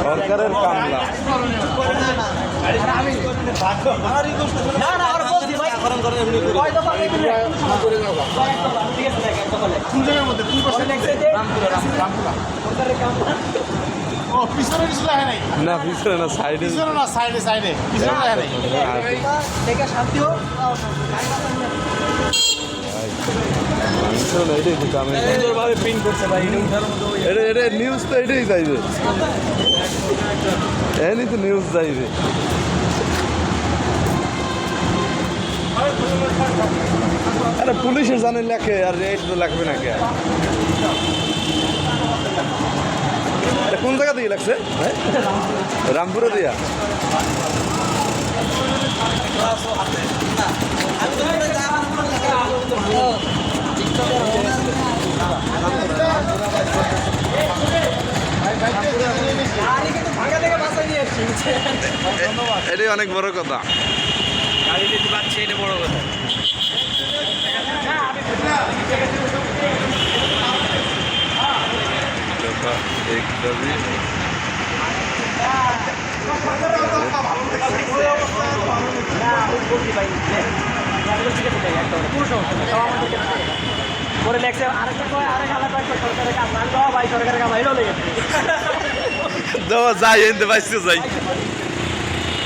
সরকারের কামলা না না পিছনে কিছু লেখা নাই? না সাইডে। না সাইডে সাইডে। পিছনে লেখা নাই? দেখে শান্তি হোক এটাই তো কামে সুন্দরভাবে প্রিন্ট করছে ভাই এটা এটা এটা নিউজ তো এটাই চাইবে। এনি তো নিউজ চাইবে। আরে পুলিশের জানে লেখে আর এটা তো লাগবে না কে কোন জায়গা দিয়ে লাগছে হ্যাঁ? রামপুরে দিয়া? এটাই অনেক বড় কথা। গাড়ি এটা বড় কথা। লেখছে আরেকটা কয় আরেক আলাদা সরকারের কাজ ভাই সরকারের কাজ এটাও লেগেছে। Давай, зай, я не давай сюзай.